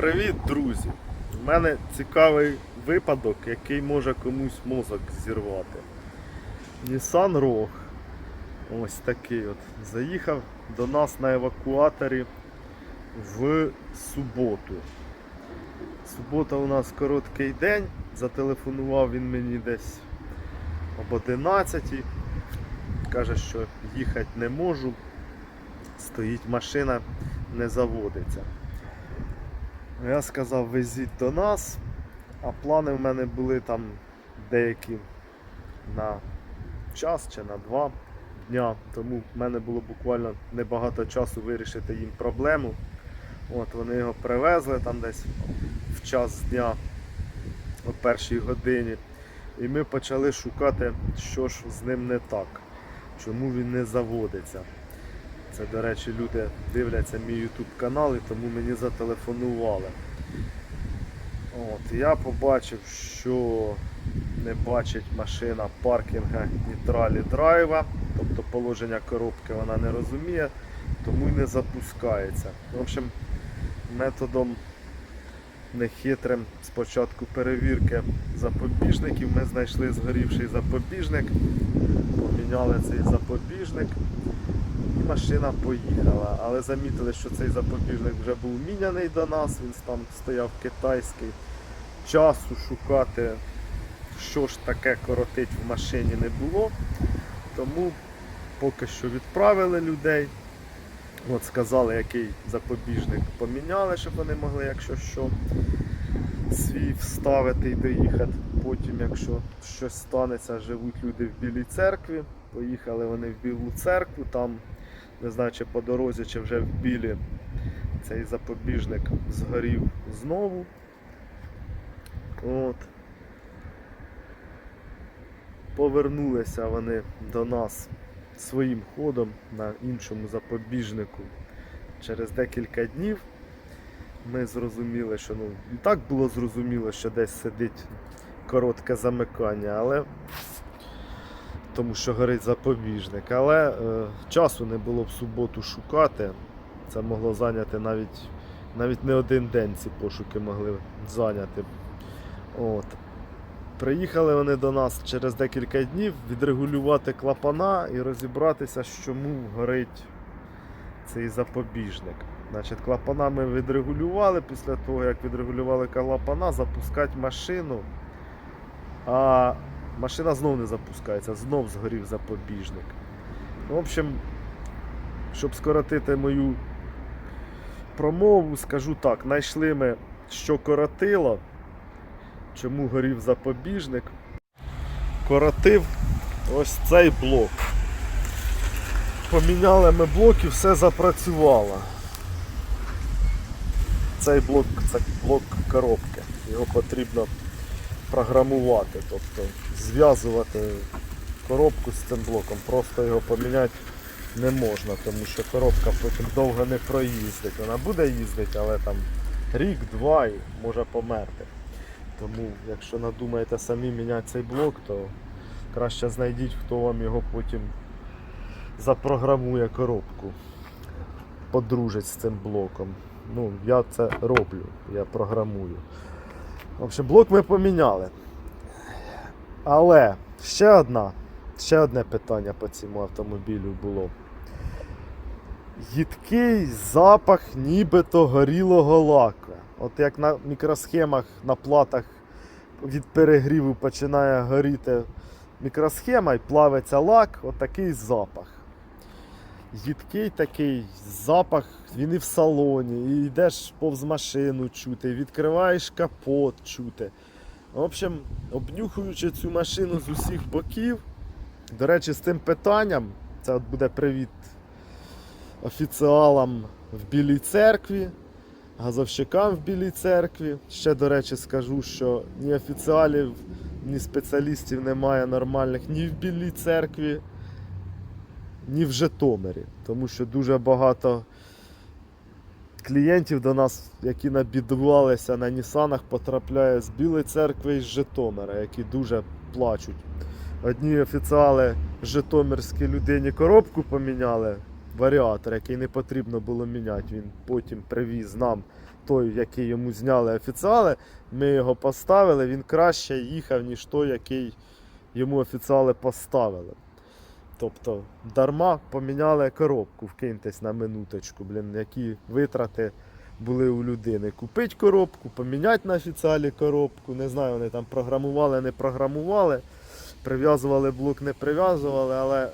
Привіт, друзі! У мене цікавий випадок, який може комусь мозок зірвати. Nissan Rogue. Ось такий от. Заїхав до нас на евакуаторі в суботу. Субота у нас короткий день. Зателефонував він мені десь об 11. Каже, що їхати не можу. Стоїть машина, не заводиться. Я сказав, везіть до нас, а плани в мене були там деякі на час чи на два дня. Тому в мене було буквально небагато часу вирішити їм проблему. От Вони його привезли там десь в час дня о першій годині. І ми почали шукати, що ж з ним не так, чому він не заводиться. Це, до речі, люди дивляться мій YouTube канал і тому мені зателефонували. От, я побачив, що не бачить машина паркінга нейтралі драйва, тобто положення коробки вона не розуміє, тому й не запускається. В общем, методом нехитрим спочатку перевірки запобіжників ми знайшли згорівший запобіжник, поміняли цей запобіжник машина поїхала. Але замітили, що цей запобіжник вже був міняний до нас, він там стояв китайський. Часу шукати, що ж таке коротить в машині не було. Тому поки що відправили людей. От сказали, який запобіжник поміняли, щоб вони могли, якщо що, свій вставити і доїхати. Потім, якщо щось станеться, живуть люди в Білій церкві. Поїхали вони в Білу церкву, там, не знаю, чи по дорозі, чи вже в білі цей запобіжник згорів знову. От. Повернулися вони до нас своїм ходом на іншому запобіжнику. Через декілька днів ми зрозуміли, що ну, і так було зрозуміло, що десь сидить коротке замикання, але тому що горить запобіжник. Але е, часу не було в суботу шукати. Це могло зайняти навіть, навіть не один день ці пошуки могли зайняти. От. Приїхали вони до нас через декілька днів відрегулювати клапана і розібратися, чому горить цей запобіжник. Значить, клапана ми відрегулювали, після того, як відрегулювали клапана, запускати машину. А машина знов не запускається, знов згорів запобіжник. В общем, щоб скоротити мою промову, скажу так, знайшли ми, що коротило. Чому горів запобіжник? Коротив ось цей блок. Поміняли ми блок і все запрацювало. Цей блок це блок коробки. Його потрібно програмувати, тобто зв'язувати коробку з цим блоком. Просто його поміняти не можна, тому що коробка потім довго не проїздить. Вона буде їздити, але там рік-два і може померти. Тому, якщо надумаєте самі міняти цей блок, то краще знайдіть, хто вам його потім запрограмує коробку. Подружить з цим блоком. Ну, я це роблю, я програмую. В общем, блок ми поміняли. Але ще одна, ще одне питання по цьому автомобілю було. Їдкий запах нібито горілого лака. От як на мікросхемах, на платах від перегріву починає горіти мікросхема і плавиться лак, отакий запах. Їдкий такий запах, він і в салоні, і йдеш повз машину чути, відкриваєш капот чути. В общем, обнюхуючи цю машину з усіх боків, до речі, з цим питанням, це от буде привіт офіціалам в Білій церкві, газовщикам в Білій церкві. Ще, до речі, скажу, що ні офіціалів, ні спеціалістів немає нормальних ні в Білій церкві, ні в Житомирі. Тому що дуже багато клієнтів до нас, які набідувалися на Нісанах, потрапляє з Білої церкви і з Житомира, які дуже плачуть. Одні офіціали Житомирській людині коробку поміняли варіатор, який не потрібно було міняти. Він потім привіз нам той, який йому зняли офіціали. Ми його поставили, він краще їхав, ніж той, який йому офіціали поставили. Тобто дарма поміняли коробку, вкиньтесь на минуточку, блін, які витрати були у людини. Купити коробку, поміняти на офіціалі коробку. Не знаю, вони там програмували, не програмували, прив'язували блок, не прив'язували, але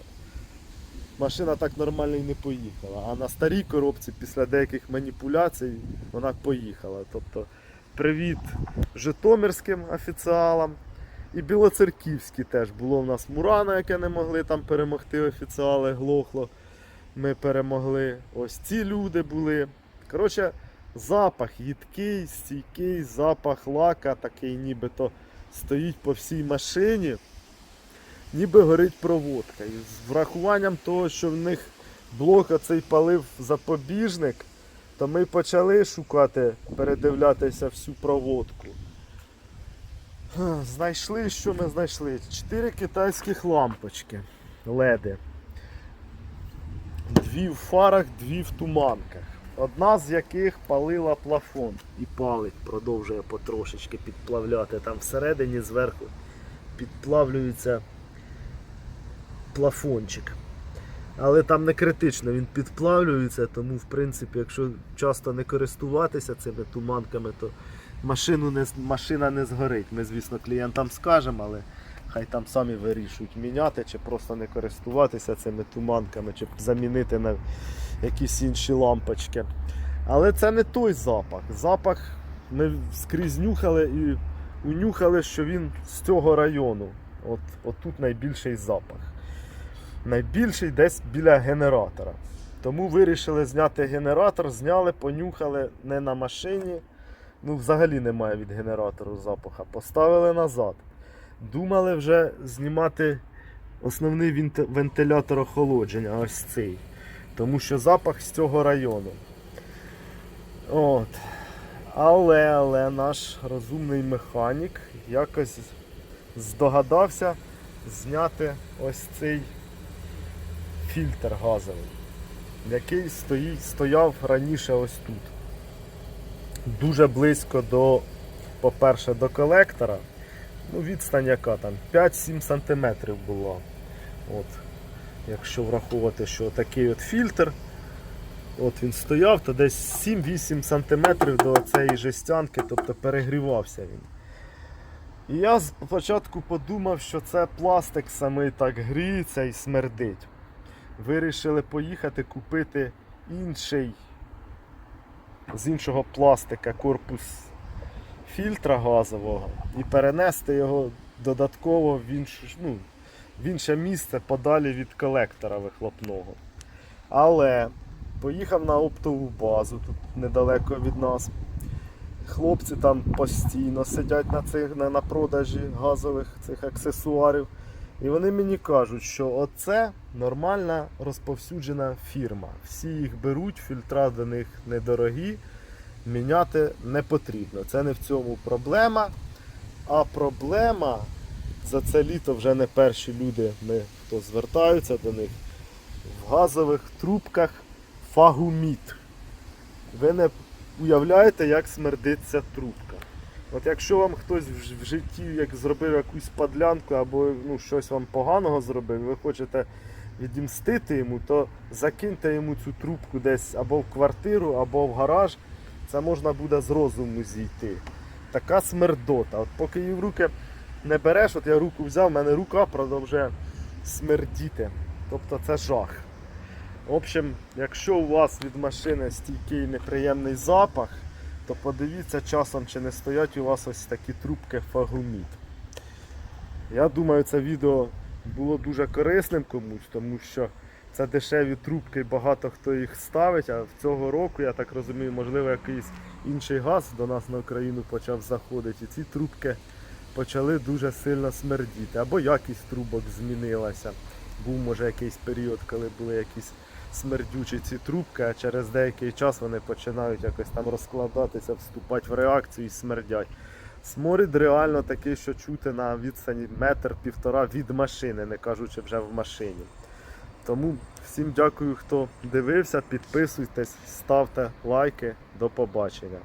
машина так нормально і не поїхала. А на старій коробці після деяких маніпуляцій вона поїхала. Тобто привіт житомирським офіціалам. І білоцерківські теж було в нас Мурана, яке не могли там перемогти офіціали, глохло. Ми перемогли. Ось ці люди були. Коротше, запах їдкий, стійкий, запах лака, такий нібито стоїть по всій машині. Ніби горить проводка. І з врахуванням того, що в них блок оцей палив запобіжник, то ми почали шукати, передивлятися всю проводку. Знайшли, що ми знайшли? Чотири китайських лампочки леди. Дві в фарах, дві в туманках. Одна з яких палила плафон і палить, продовжує потрошечки підплавляти. Там всередині зверху підплавлюється плафончик. Але там не критично, він підплавлюється, тому в принципі, якщо часто не користуватися цими туманками, то машину не, машина не згорить. Ми, звісно, клієнтам скажемо, але хай там самі вирішують міняти чи просто не користуватися цими туманками, чи замінити на якісь інші лампочки. Але це не той запах. Запах ми скрізь нюхали і унюхали, що він з цього району. От, тут найбільший запах. Найбільший десь біля генератора. Тому вирішили зняти генератор, зняли, понюхали не на машині. Ну, взагалі немає від генератору запаха. Поставили назад. Думали вже знімати основний вентилятор охолодження, ось цей. Тому що запах з цього району. От. Але, але наш розумний механік якось здогадався зняти ось цей фільтр газовий, який стоїть, стояв раніше ось тут. Дуже близько до, по-перше, до колектора. Ну, відстань яка там 5-7 см була. От. Якщо враховувати, що такий от фільтр, от він стояв, то десь 7-8 см до цієї жестянки, тобто перегрівався він. І я спочатку подумав, що це пластик самий так гріється і смердить. Вирішили поїхати купити інший з іншого пластика корпус фільтра газового і перенести його додатково в інше, ну, в інше місце подалі від колектора вихлопного. Але поїхав на оптову базу, тут недалеко від нас. Хлопці там постійно сидять на, цих, на, продажі газових цих аксесуарів. І вони мені кажуть, що оце нормальна розповсюджена фірма. Всі їх беруть, фільтра до них недорогі, міняти не потрібно. Це не в цьому проблема. А проблема за це літо вже не перші люди, ми, хто звертаються до них, в газових трубках фагуміт. Ви не уявляєте, як смердиться трубка. От якщо вам хтось в житті як зробив якусь подлянку або ну, щось вам поганого зробив, ви хочете відімстити йому, то закиньте йому цю трубку десь або в квартиру, або в гараж. Це можна буде з розуму зійти. Така смердота. От поки її в руки не береш, от я руку взяв, в мене рука продовжує смердіти. Тобто це жах. В общем, якщо у вас від машини стійкий неприємний запах, то подивіться часом, чи не стоять у вас ось такі трубки фагуміт. Я думаю, це відео було дуже корисним комусь, тому що це дешеві трубки, багато хто їх ставить, а в цього року, я так розумію, можливо, якийсь інший газ до нас на Україну почав заходити. І ці трубки почали дуже сильно смердіти. Або якість трубок змінилася. Був може якийсь період, коли були якісь смердючі ці трубки, а через деякий час вони починають якось там розкладатися, вступати в реакцію і смердять. Сморід реально такий, що чути на відстані метр-півтора від машини, не кажучи вже в машині. Тому всім дякую, хто дивився, підписуйтесь, ставте лайки. До побачення.